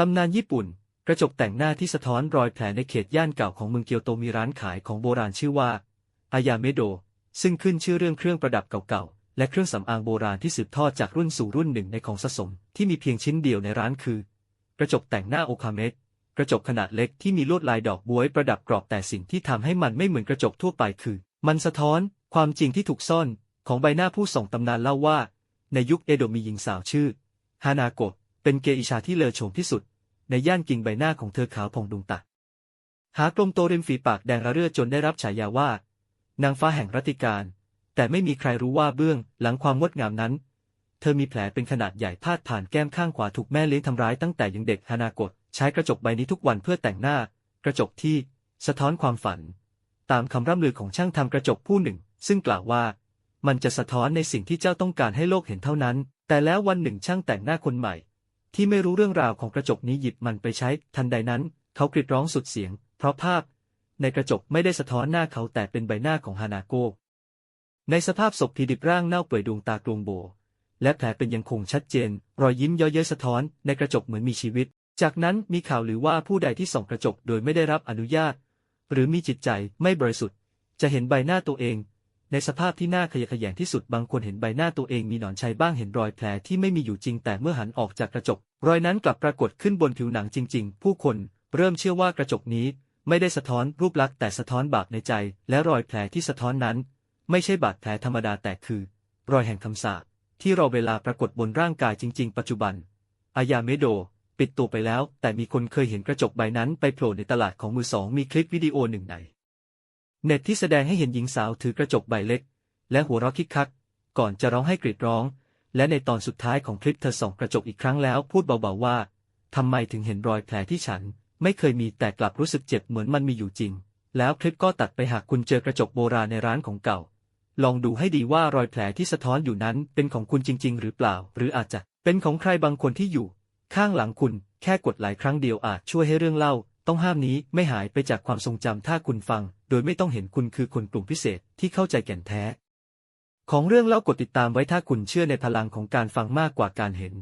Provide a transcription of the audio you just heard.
ตำนานญี่ปุ่น กระจกแต่งหน้าที่สะท้อนรอยแผลในเขตย่านเก่าของเมืองเกียวโตมีร้านขายของโบราณชื่อว่า อายาเมโด ซึ่งขึ้นชื่อเรื่องเครื่องประดับเก่าๆ และเครื่องสำอางโบราณที่สืบทอดจากรุ่นสู่รุ่นหนึ่งในของสะสม ที่มีเพียงชิ้นเดียวในร้านคือ กระจกแต่งหน้าโอคาเมะกระจกขนาดเล็กที่มีลวดลายดอกบ๊วยประดับกรอบแต่สิ่งที่ทำให้มันไม่เหมือนกระจกทั่วไปคือ มันสะท้อนความจริงที่ถูกซ่อน ของใบหน้าผู้ส่งตำนานเล่าว่า ในยุคเอโดมีหญิงสาวชื่อฮานาโกะ เป็นเกอิชาที่เลอโฉมที่สุด ในย่านกิ่งใบหน้าของเธอขาวผ่องดวงตาหากลมโตริมฝีปากแดงระเรื่อจนได้รับฉายาว่า นางฟ้าแห่งรัติการ แต่ไม่มีใครรู้ว่าเบื้องหลังความงดงามนั้น เธอมีแผลเป็นขนาดใหญ่พาดผ่านแก้มข้างขวาถูกแม่เลี้ยงทำร้ายตั้งแต่ยังเด็กฮานากะใช้กระจกใบนี้ทุกวันเพื่อแต่งหน้า กระจกที่สะท้อนความฝัน ตามคำร่ำลือของช่างทำกระจกผู้หนึ่ง ซึ่งกล่าวว่า มันจะสะท้อนในสิ่งที่เจ้าต้องการให้โลกเห็นเท่านั้น แต่แล้ววันหนึ่งช่างแต่งหน้าคนใหม่ ที่ไม่รู้เรื่องราวของกระจกนี้หยิบมันไปใช้ ทันใดนั้น เขากรีดร้องสุดเสียง เพราะภาพ ในกระจกไม่ได้สะท้อนหน้าเขาแต่เป็นใบหน้าของฮานาโกะในสภาพศพผีดิบร่างเน่าเปื่อยดวงตากลวงโบ และแผลเป็นยังคงชัดเจน รอยยิ้มเย้อเย้ยสะท้อน ในกระจกเหมือนมีชีวิต จากนั้นมีข่าวหรือว่าผู้ใดที่ส่องกระจกโดยไม่ได้รับอนุญาต หรือมีจิตใจไม่บริสุทธิ์ จะเห็นใบหน้าตัวเอง ในสภาพที่น่าขยะแขยงที่สุดบางคนเห็นใบหน้าตัวเองมีหนอนชัยบ้างเห็นรอยแผลที่ไม่มีอยู่จริงแต่เมื่อหันออกจากกระจก รอยนั้นกลับปรากฏขึ้นบนผิวหนังจริง ๆ ผู้คนเริ่มเชื่อว่ากระจกนี้ไม่ได้สะท้อนรูปลักษณ์แต่สะท้อนบาปในใจ และรอยแผลที่สะท้อนนั้น ไม่ใช่บาดแผลธรรมดาแต่คือ รอยแห่งคำสาปที่รอเวลาปรากฏบนร่างกายจริง ๆ ปัจจุบัน อายาเมโด ปิดตัวไปแล้ว แต่มีคนเคยเห็นกระจกใบนั้นไปโผล่ในตลาดของมือสองมีคลิปวิดีโอหนึ่งใน เน็ตที่แสดงให้เห็นหญิงสาวถือกระจกใบเล็ก และหัวเราะคิกคัก ก่อนจะร้องให้กรีดร้อง และในตอนสุดท้ายของคลิปเธอส่องกระจกอีกครั้งแล้วพูดเบาๆว่าทำไมถึงเห็นรอยแผลที่ฉัน ไม่เคยมีแต่กลับรู้สึกเจ็บเหมือนมันมีอยู่จริง แล้วคลิปก็ตัดไปหากคุณเจอกระจกโบราณในร้านของเก่า ลองดูให้ดีว่ารอยแผลที่สะท้อนอยู่นั้นเป็นของคุณจริง ๆ หรือเปล่า หรืออาจจะเป็นของใครบางคนที่อยู่ ข้างหลังคุณแค่กดหลายครั้งเดียวอาจช่วยให้เรื่องเล่า ต้องห้ามนี้ไม่หายไปจากความทรงจำถ้าคุณฟัง โดยไม่ต้องเห็นคุณคือคนกลุ่มพิเศษที่เข้าใจแก่นแท้ ของเรื่องเล่ากดติดตามไว้ถ้าคุณเชื่อในพลังของการฟังมากกว่าการเห็น